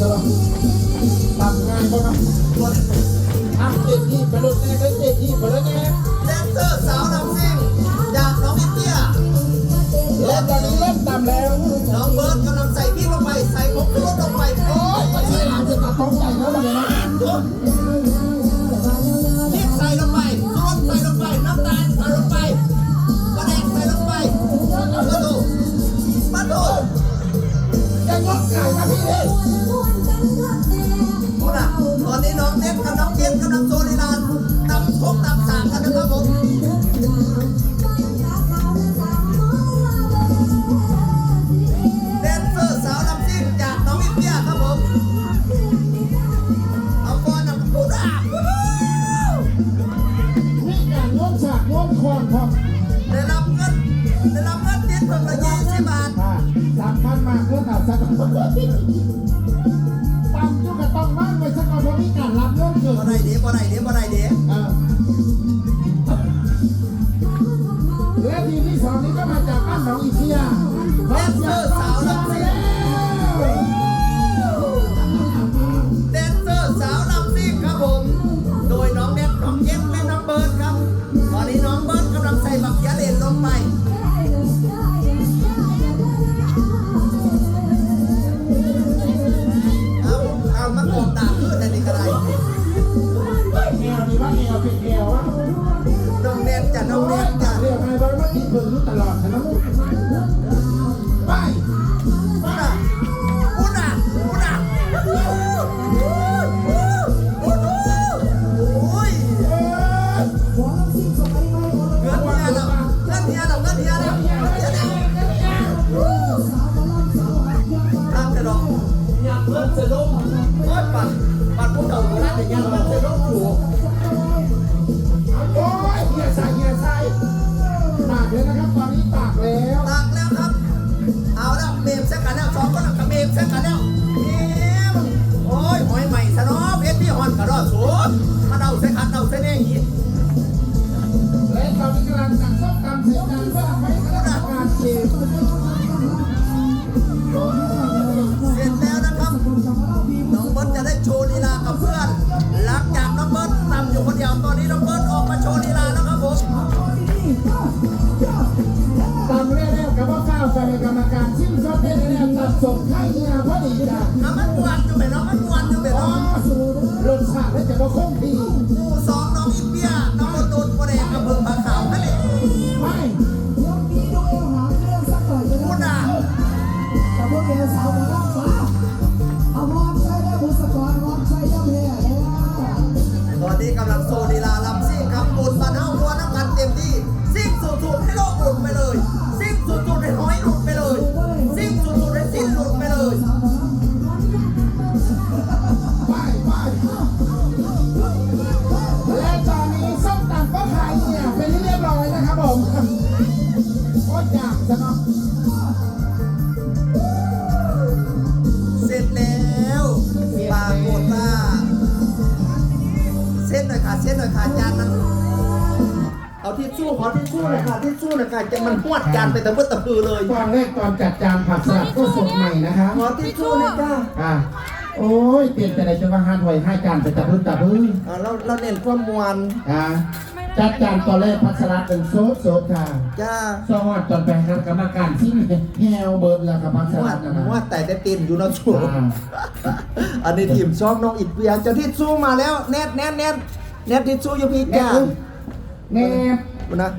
ซะหรอกทำงานก็นะอะเจ็ดที่ไปรถแน่เลยเจ็ดที่ไปรถแน่แดนเซอร์สาวลำซิ่งจากน้องอินเดียและตอนนี้เริ่มต่ำแล้ว น้องเบิร์ดกำลังใส่พริกลงไปใส่ผงชูรสลงไปโอ้ยไม่ใช่อาจจะตัดต้องใส่แล้วเลยนะพริกใส่ลงไปชูรสใส่ลงไปน้ำตาลใส่ลงไปกระแดงใส่ลงไปมาดูมาดูจะยกไก่มาพี่ พร้อได้รับเงินได้รับเงินติดเพิ่มละยี่สิบบาทค่ะสามพันมากเรื่องข่าวสักตั้งยุกกระต้องมั่งไว้สักก่อนเพราะมีการรับเรื่องเกิดบ่ได้เด้บ่ได้เด้บ่ได้เด้เอ องเบิร์ดกำใจบักยะเลนลงไปเอาเอามากบตาขึ้นอันนี้ก็ได้แอวนี่ว่าแอวเป็นแอววะน้องเน็ตจ้ะน้องเน็ตจ้ะเรียกไงบ้างว่าที่เพิ่งรู้ตลอดนะลูก เงินเสลงโอ้ยปัดปัดพวกเราร้านอย่างเงี้ยเงินเสลงอยู่โอ้ยเฮียใส่เฮียใส่ตากเลยนะครับตอนนี้ตากแล้ว ตากแล้วครับ เอาแล้วเมมเสกันแล้วสองคนกับเมมเสกันแล้ว แรกบว่าข้าวใส่กรรมการชิมซอสเด็ดแล้วตัดส่งให้เฮียพอดีจ้ะน้ำมันมวนอยู่ไหมน้องมันมวนอยู่ไหมอ๋น้อองรสชาติแล้วจะมาคงที่หมู่สองน้องอินเดียน้องโดนโมเดลอำเภอปากขาวนั่นเองไม่พูดนะตอนนี้กำลังโซลีลาลำซิ่งครับบุญมาเท่ามัวน้ำกันเต็มที่ซิ่งสุดๆให้โลกหลุดไปเลย นะครับผมโคตรอยากจะเนาะเสร็จแล้วปรากฏว่าเส้นหน่อยค่ะเส้นหน่อยค่ะจานมันเอาทิชชู่ขอทิชชู่หน่อยค่ะทิชชู่หน่อยค่ะจะมันหวดจานไปตะพื้ตะพือเลยตอนแรกตอนจัดจานผักสลัดก็สดใหม่นะคะขอทิชชู่หน่อยจ้าอะโอ้ยเปลี่ยนแต่ไหนจะมาหาถวยให้จานไปตะพื้นตะพื้อ่าเราเราเน้นความมวนอะ จัดจานตอนแรกผักสลัดเป็นโซดโซดค่ะจ้าสวัสดีตอนไปคณะกรรมการที่แฮวเบิร์ดแล้วกับผักสหวลัดดนะหวคะดแต่แต่ตีนอยู่เนาะชูอ่าอันนี้ทีมชอบน้องอิดเวียเจ้าทิชชู่มาแล้วแนทแนทแนทแนททิชชู่อยู่พี่แน่จ้าแน่นะ